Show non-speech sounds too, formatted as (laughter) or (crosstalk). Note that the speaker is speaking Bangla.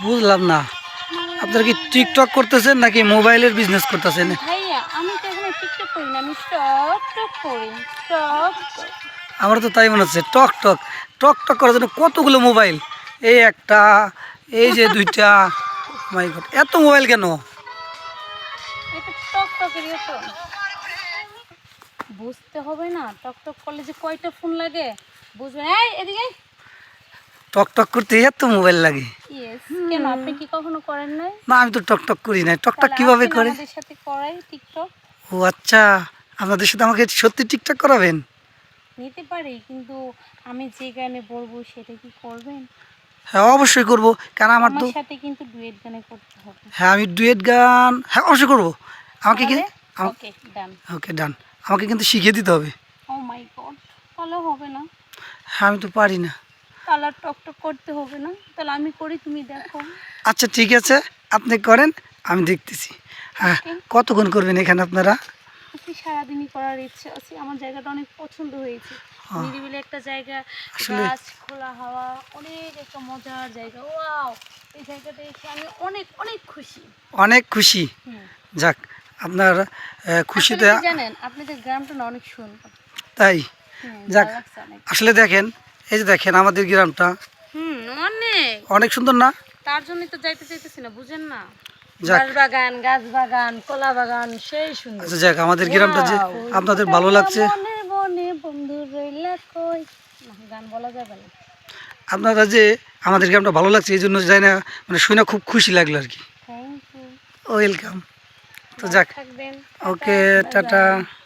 বুঝলাম না। আপনারা কি টিকটক করতেছেন নাকি মোবাইলের বিজনেস করতেছেন? টিকটক। আমার তো তাই মনে হচ্ছে টক টক টক টক করার জন্য কতগুলো মোবাইল? এই একটা এই যে দুইটা (laughs) মাই গড এত মোবাইল কেন? বুঝতে হবে না টক টক করলে যে কয়টা ফোন লাগে বুঝবেন এই এদিকে টক টক করতে এত মোবাইল লাগে। কেন? আপনি কি কখনো করেন নাই? না আমি তো টক টক করি না টক টক কীভাবে করে? আমাদের সাথে করাই টিকটক? ও আচ্ছা আপনাদের সাথে আমাকে সত্যি টিকটক করাবেন? নিতে পারি কিন্তু আমি যে গানে বলব সেটা কি করবেন? হ্যাঁ অবশ্যই করব। কারণ আমার তো সাথে কিন্তু ডুয়েট গানে করতে হবে। হ্যাঁ আমি ডুয়েট গান হ্যাঁ অবশ্যই করব। আমাকে কি ওকে ডান। ওকে ডান। আমাকে কিন্তু শিখিয়ে দিতে হবে। ও মাই গড তাহলে হবে না। হ্যাঁ আমি তো পারি না। তাহলে আর টক টক করতে হবে না। তাহলে আমি করি তুমি দেখো। আচ্ছা ঠিক আছে। আপনি করেন আমি দেখতেছি। হ্যাঁ কতক্ষণ করবেন এখানে আপনারা? আপনি সারাদিনই করার ইচ্ছে আছে। আমার জায়গাটা অনেক পছন্দ হয়েছে। হ্যাঁ। নিরিবিলি একটা জায়গা গাছ খোলা হাওয়া অনেক একটা মজার জায়গা। ওয়াও! এই জায়গাটা এসে আমি অনেক অনেক খুশি। অনেক খুশি। যাক আপনার খুশিতে জানেন আপনাদের গ্রামটা না অনেক সুন্দর। তাই? যাক। আসলে দেখেন এই যে দেখেন আমাদের গ্রামটা। হুম অনেক। অনেক সুন্দর না? তার জন্যই তো যাইতে চাইতেছি না বুঝেন না। বাগান গাছ বাগান কলা বাগান সেই সুন্দর। আচ্ছা যাক আমাদের গ্রামটা যে আপনাদের ভালো লাগছে। না, গান বলা যাবে না। আপনারা যে আমাদের গ্রামটা ভালো লাগছে এই জন্য যাই না মানে শুনে খুব খুশি লাগল আর কি। ওয়েলকাম তো যাক। ওকে. টাটা